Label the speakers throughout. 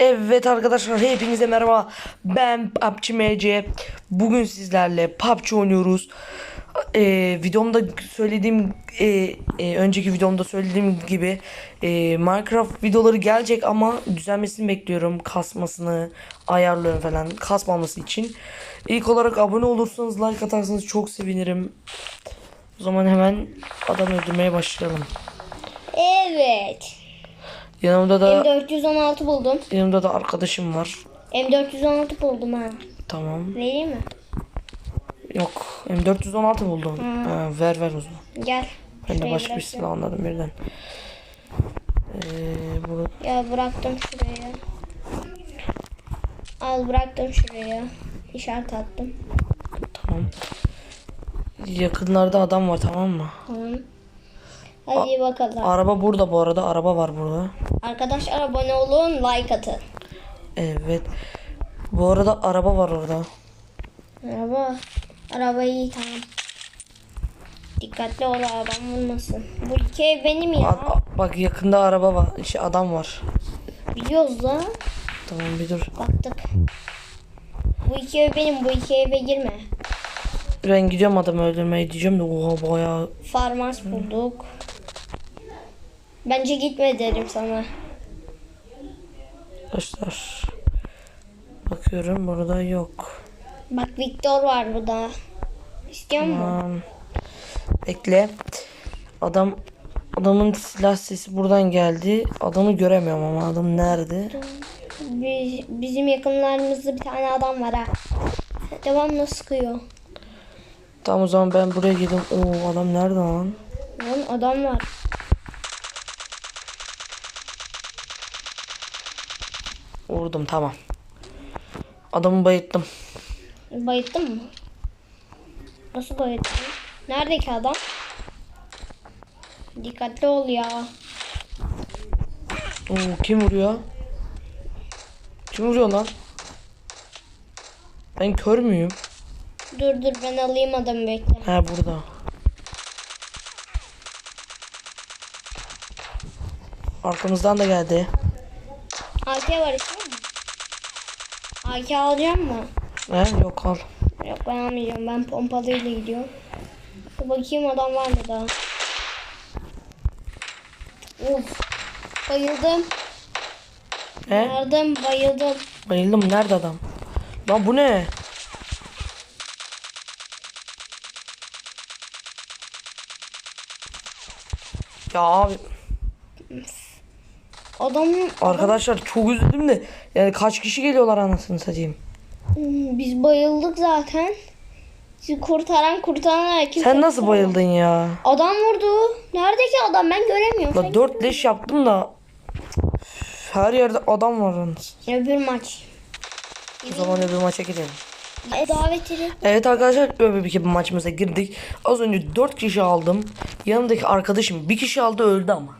Speaker 1: Evet arkadaşlar hepinize merhaba. Ben PUBG. Bugün sizlerle PUBG oynuyoruz. Ee, videomda söylediğim e, e, önceki videomda söylediğim gibi e, Minecraft videoları gelecek ama düzelmesini bekliyorum. Kasmasını ayarlıyorum falan kasmaması için. İlk olarak abone olursanız like atarsanız çok sevinirim. O zaman hemen adam öldürmeye başlayalım.
Speaker 2: Evet.
Speaker 1: Yanımda da
Speaker 2: M416 buldum.
Speaker 1: yanımda da arkadaşım var.
Speaker 2: M416 buldum ha.
Speaker 1: Tamam.
Speaker 2: Vereyim mi?
Speaker 1: Yok. M416 buldum. Ha, ver ver o zaman.
Speaker 2: Gel.
Speaker 1: Ben de
Speaker 2: Şuraya
Speaker 1: başka bir silah anladım birden. Ee, bu
Speaker 2: Ya bıraktım şuraya. Al bıraktım şuraya. İşaret attım.
Speaker 1: tamam. Yakınlarda adam var tamam mı?
Speaker 2: Tamam. Hadi bakalım.
Speaker 1: Araba burada bu arada. Araba var burada.
Speaker 2: Arkadaşlar abone olun, like atın.
Speaker 1: Evet. Bu arada araba var orada.
Speaker 2: Araba. Araba iyi tamam. Dikkatli ol arabam vurmasın. Bu iki ev benim ya.
Speaker 1: A- bak yakında araba var. Şey, adam var.
Speaker 2: Biliyoruz da.
Speaker 1: Tamam bir dur.
Speaker 2: Baktık. Bu iki ev benim. Bu iki eve girme.
Speaker 1: Ben gidiyorum adamı öldürmeye diyeceğim de oha bayağı.
Speaker 2: Farmers bulduk. Bence gitme derim sana.
Speaker 1: Arkadaşlar. Bakıyorum burada yok.
Speaker 2: Bak Victor var burada. İstiyor musun?
Speaker 1: Tamam. Bekle. Adam adamın silah sesi buradan geldi. Adamı göremiyorum ama adam nerede?
Speaker 2: Biz, bizim yakınlarımızda bir tane adam var ha. Devamlı sıkıyor.
Speaker 1: Tamam o zaman ben buraya gidiyorum. Oo adam nerede lan?
Speaker 2: Lan adam var.
Speaker 1: Vurdum tamam. Adamı bayılttım.
Speaker 2: Bayıttın mı? Nasıl bayıttın? Nerede ki adam? Dikkatli ol ya.
Speaker 1: Oo kim vuruyor? Kim vuruyor lan? Ben kör müyüm?
Speaker 2: Dur dur ben alayım adamı bekle.
Speaker 1: He burada. Arkamızdan da geldi.
Speaker 2: AK var musun? AK alacağım mı?
Speaker 1: He yok al.
Speaker 2: Yok ben almayacağım. Ben pompalıyla gidiyorum. Dur Bakayım adam var mı daha? Of. Bayıldım.
Speaker 1: He?
Speaker 2: Yardım bayıldım.
Speaker 1: Bayıldım. Nerede adam? Lan bu ne? Ya abi
Speaker 2: Adamın
Speaker 1: arkadaşlar çok üzüldüm de yani kaç kişi geliyorlar anasını satayım.
Speaker 2: Hmm, biz bayıldık zaten. Sizi kurtaran kurtaran kimse
Speaker 1: Sen nasıl bayıldın ya?
Speaker 2: Adam vurdu. Neredeki adam ben göremiyorum.
Speaker 1: La dört leş yaptım da üf, her yerde adam var anasını.
Speaker 2: Öbür maç.
Speaker 1: O zaman öbür maça gidelim.
Speaker 2: Davet edin.
Speaker 1: Evet arkadaşlar öbür bir maçımıza girdik. Az önce 4 kişi aldım. Yanımdaki arkadaşım bir kişi aldı öldü ama.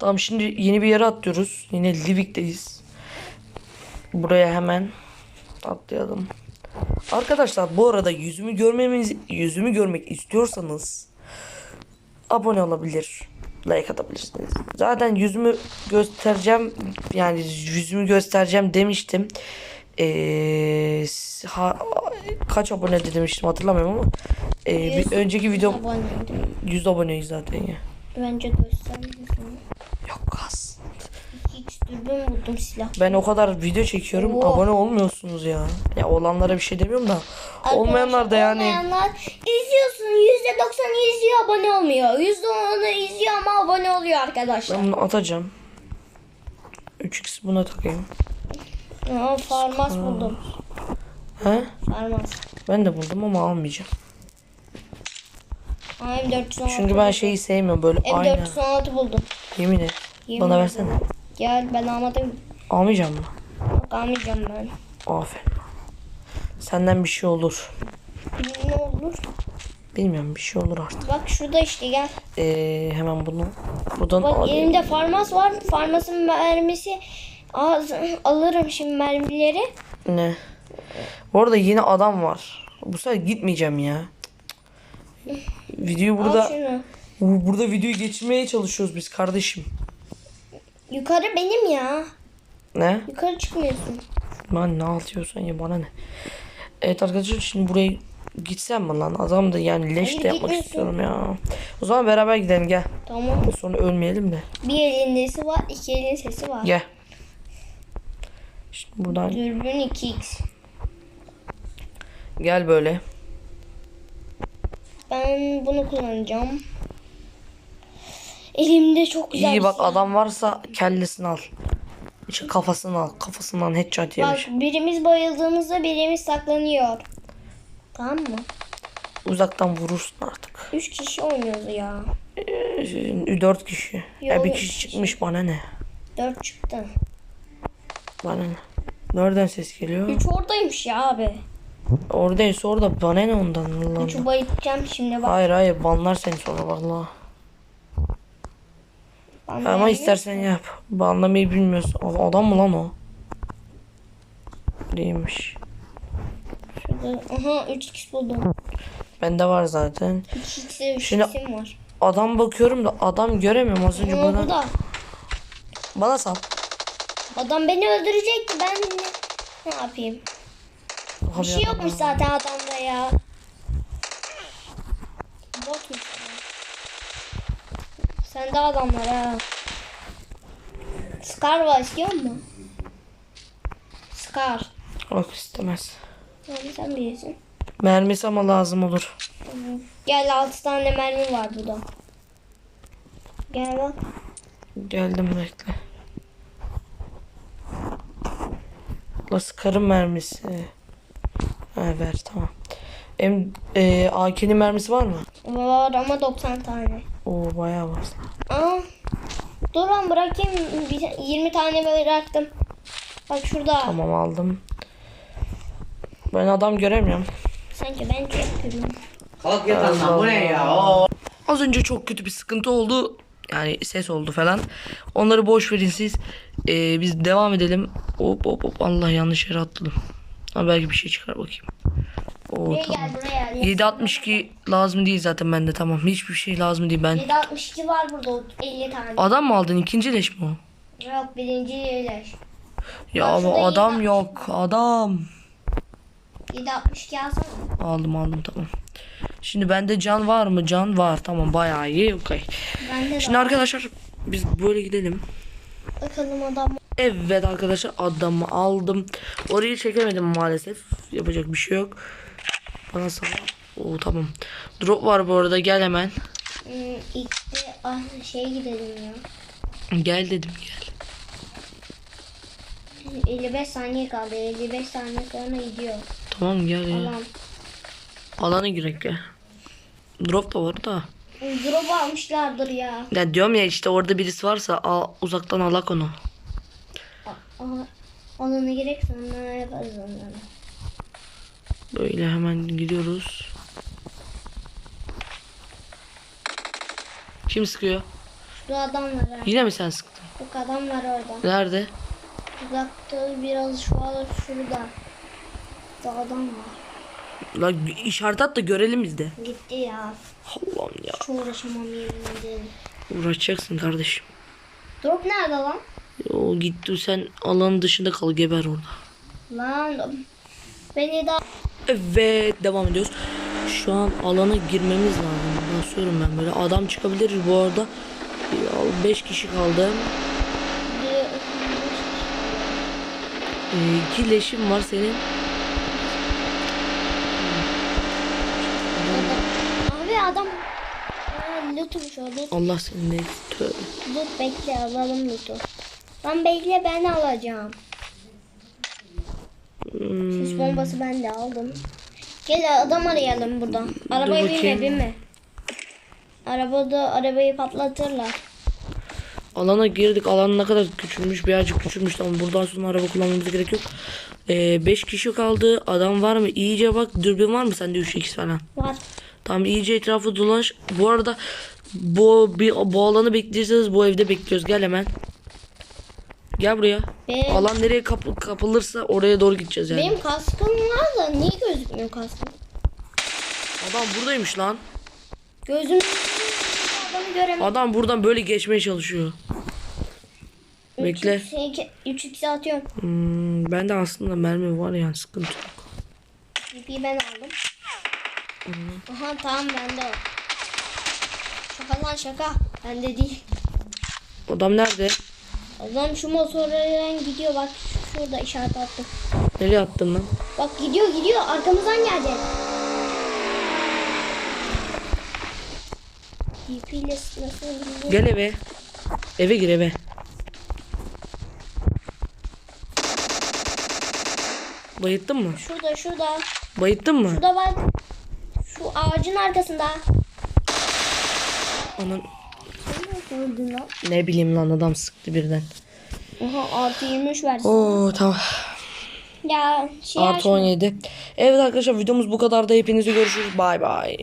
Speaker 1: Tamam şimdi yeni bir yere atlıyoruz. Yine Livik'teyiz. Buraya hemen atlayalım. Arkadaşlar bu arada yüzümü görmemiz yüzümü görmek istiyorsanız abone olabilir. Like atabilirsiniz. Zaten yüzümü göstereceğim. Yani yüzümü göstereceğim demiştim. Ee, ha, kaç abone de demiştim hatırlamıyorum ama ee, bir önceki videom
Speaker 2: Aboneydim.
Speaker 1: 100 aboneyiz zaten ya.
Speaker 2: Bence göstermiyorsun. Dürbün buldum silah.
Speaker 1: Ben o kadar video çekiyorum
Speaker 2: Oo.
Speaker 1: abone olmuyorsunuz ya. Ya olanlara bir şey demiyorum da olmayanlar da yani
Speaker 2: Olmayanlar izliyorsun. Yüzde doksanı izliyor abone olmuyor. Yüzde onu izliyor ama abone oluyor arkadaşlar.
Speaker 1: ben bunu atacağım. 3x buna takayım.
Speaker 2: Aa, farmas buldum.
Speaker 1: He?
Speaker 2: Farmas.
Speaker 1: Ben de buldum ama almayacağım.
Speaker 2: Aa, M416
Speaker 1: Çünkü ben şeyi sevmiyorum böyle aynı.
Speaker 2: M416 buldum.
Speaker 1: Yemin et.
Speaker 2: Yemin
Speaker 1: Bana
Speaker 2: ederim.
Speaker 1: versene.
Speaker 2: Gel ben almadım.
Speaker 1: Almayacağım mı?
Speaker 2: Yok, almayacağım ben.
Speaker 1: Aferin. Senden bir şey olur.
Speaker 2: Ne olur?
Speaker 1: Bilmiyorum bir şey olur artık.
Speaker 2: Bak şurada işte gel.
Speaker 1: Ee, hemen bunu buradan
Speaker 2: Bak
Speaker 1: alayım.
Speaker 2: elimde farmas var. Farmasın mermisi az alırım şimdi mermileri.
Speaker 1: Ne? Bu arada yine adam var. Bu sefer gitmeyeceğim ya. Videoyu burada burada videoyu geçirmeye çalışıyoruz biz kardeşim.
Speaker 2: Yukarı benim ya.
Speaker 1: Ne?
Speaker 2: Yukarı çıkmıyorsun.
Speaker 1: Lan ne atıyorsan ya bana ne? Evet arkadaşlar şimdi buraya gitsem mi lan? Adam da yani leş
Speaker 2: Hayır,
Speaker 1: de yapmak istiyorum ya. O zaman beraber gidelim gel.
Speaker 2: Tamam.
Speaker 1: Sonra ölmeyelim de.
Speaker 2: Bir elin nesi var, iki elin sesi var.
Speaker 1: Gel. Şimdi buradan
Speaker 2: Dürbün 2x.
Speaker 1: gel böyle.
Speaker 2: Ben bunu kullanacağım. Elimde çok güzel
Speaker 1: İyi bak
Speaker 2: silah.
Speaker 1: adam varsa kellesini al. İşte kafasını al. Kafasından headshot
Speaker 2: Bak
Speaker 1: yemiş.
Speaker 2: birimiz bayıldığımızda birimiz saklanıyor. Tamam mı?
Speaker 1: Uzaktan vurursun artık.
Speaker 2: Üç kişi oynuyoruz ya.
Speaker 1: Ee, Dört kişi. Ya
Speaker 2: Yo,
Speaker 1: bir kişi
Speaker 2: kişi.
Speaker 1: çıkmış bana ne?
Speaker 2: Dört çıktı.
Speaker 1: Bana ne? Nereden ses geliyor?
Speaker 2: Üç oradaymış ya abi.
Speaker 1: Oradaysa orada bana ne ondan
Speaker 2: Üçü bayılacağım şimdi bak.
Speaker 1: Hayır hayır banlar seni sonra valla.
Speaker 2: Ben
Speaker 1: Ama istersen yap. Banlamayı bilmiyorsun. Aa, Adam mı lan o? Değilmiş.
Speaker 2: Şurada. Aha 3x buldum.
Speaker 1: Bende var zaten.
Speaker 2: 2x'e 3
Speaker 1: Şimdi-
Speaker 2: var.
Speaker 1: Adam bakıyorum da adam göremiyorum az önce
Speaker 2: Ama bu
Speaker 1: bana.
Speaker 2: da.
Speaker 1: Bana sal.
Speaker 2: Adam beni öldürecekti. Ben ne, ne yapayım?
Speaker 1: Abi
Speaker 2: Bir şey yokmuş zaten adamda ya. Botmuş. Sende adam var ha. Scar var istiyor musun? Scar.
Speaker 1: Yok istemez.
Speaker 2: Yani sen bilirsin.
Speaker 1: Mermisi ama lazım olur.
Speaker 2: Gel 6 tane mermi var burada. Gel bak.
Speaker 1: Geldim bekle. La sıkarım mermisi. Ha ver tamam. Em, e, AK'nin mermisi var mı?
Speaker 2: Var ama 90 tane.
Speaker 1: Oo bayağı var.
Speaker 2: Aa, dur lan bırakayım. Bir, 20 tane bıraktım. Bak şurada.
Speaker 1: Tamam aldım. Ben adam göremiyorum.
Speaker 2: Sanki ben çok görüyorum.
Speaker 3: Kalk yatağından bu ne ya? Oo.
Speaker 1: Az önce çok kötü bir sıkıntı oldu. Yani ses oldu falan. Onları boş verin siz. Ee, biz devam edelim. Hop hop hop. Allah yanlış yere atladım. Ha, belki bir şey çıkar bakayım. Oo,
Speaker 2: Buraya
Speaker 1: tamam.
Speaker 2: gel buraya.
Speaker 1: 762 lazım değil zaten bende tamam. Hiçbir şey lazım değil ben.
Speaker 2: 762 var burada 50 tane.
Speaker 1: Adam mı aldın? İkinci leş mi o?
Speaker 2: Yok birinci yerleş.
Speaker 1: Ya
Speaker 2: Bak
Speaker 1: ama
Speaker 2: şurada
Speaker 1: adam
Speaker 2: 762.
Speaker 1: yok. Adam.
Speaker 2: 762 alsana.
Speaker 1: Aldım aldım tamam. Şimdi bende can var mı? Can var. Tamam bayağı iyi. Okay.
Speaker 2: Bende de
Speaker 1: Şimdi arkadaşlar biz böyle gidelim.
Speaker 2: bakalım adam.
Speaker 1: Evet arkadaşlar adamı aldım. Orayı çekemedim maalesef. Yapacak bir şey yok. Bana sağ. Oo tamam. Drop var bu arada gel hemen.
Speaker 2: Hmm, ilk de ah, şey gidelim ya.
Speaker 1: Gel dedim gel.
Speaker 2: 55 saniye kaldı. 55 saniye sonra gidiyor.
Speaker 1: Tamam gel ya.
Speaker 2: Alan.
Speaker 1: Alana girek ya. Drop da var da.
Speaker 2: Drop almışlardır ya.
Speaker 1: Ya diyorum ya işte orada birisi varsa al, uzaktan alak onu.
Speaker 2: Aha, alana gerek sonra yaparız onları.
Speaker 1: Böyle hemen gidiyoruz. Kim sıkıyor?
Speaker 2: Şu adam var.
Speaker 1: Yine mi sen sıktın?
Speaker 2: Bak adam var orada.
Speaker 1: Nerede?
Speaker 2: Uzakta biraz şu an şurada. Burada adam var.
Speaker 1: La işaret at da görelim biz de.
Speaker 2: Gitti ya.
Speaker 1: Allah'ım ya.
Speaker 2: Hiç uğraşamam yemin ederim.
Speaker 1: Uğraşacaksın kardeşim.
Speaker 2: Drop nerede lan?
Speaker 1: O gitti sen alanın dışında kal geber orada.
Speaker 2: Lan beni daha
Speaker 1: Evet devam ediyoruz. Şu an alana girmemiz lazım. Basıyorum ben böyle. Adam çıkabilir bu arada. 5 kişi kaldı. Ee, iki leşim var senin.
Speaker 2: Abi adam lootmuş o loot.
Speaker 1: Allah senin ne.
Speaker 2: Loot bekle alalım loot'u. Lan bekle ben alacağım.
Speaker 1: Hmm,
Speaker 2: Sis bombası ben de aldım. Gel adam arayalım buradan. Arabaya binme binme. Arabada arabayı patlatırlar.
Speaker 1: alana girdik. Alan ne kadar küçülmüş. Birazcık küçülmüş. Tamam buradan sonra araba kullanmamıza gerek yok. 5 kişi kaldı. Adam var mı? İyice bak. Dürbün var mı sende 3x falan?
Speaker 2: Var.
Speaker 1: Tamam iyice etrafı dolaş. Bu arada bu bu alanı bekleyeceğiz. Bu evde bekliyoruz. Gel hemen. Gel buraya.
Speaker 2: Benim,
Speaker 1: Alan nereye kapı, kapılırsa oraya doğru gideceğiz yani.
Speaker 2: benim kaskım var da niye gözükmüyor kaskım?
Speaker 1: Adam buradaymış lan.
Speaker 2: Gözüm adamı göremem.
Speaker 1: Adam buradan böyle geçmeye çalışıyor. Bekle.
Speaker 2: 3x'e atıyorum.
Speaker 1: Hmm, ben de aslında mermi var yani sıkıntı yok.
Speaker 2: DP'yi ben aldım. Aha tamam bende o. Şaka lan şaka. Bende değil.
Speaker 1: Adam nerede?
Speaker 2: Adam şu motorlardan gidiyor bak. Şurada işaret attım.
Speaker 1: Nereye attın lan?
Speaker 2: Bak gidiyor gidiyor arkamızdan geldi. DP ile nasıl gidiyor?
Speaker 1: Gel eve. Eve gir eve. Bayıttın mı?
Speaker 2: Şurada şurada.
Speaker 1: Bayıttın mı?
Speaker 2: Şurada bak. Şu ağacın arkasında.
Speaker 1: Onun
Speaker 2: Öldün lan?
Speaker 1: ne bileyim lan adam sıktı birden.
Speaker 2: Aha artı 23 versin.
Speaker 1: Oo tamam.
Speaker 2: Ya şey
Speaker 1: Artı 17. Evet arkadaşlar videomuz bu kadar da hepinizi görüşürüz. Bay bay.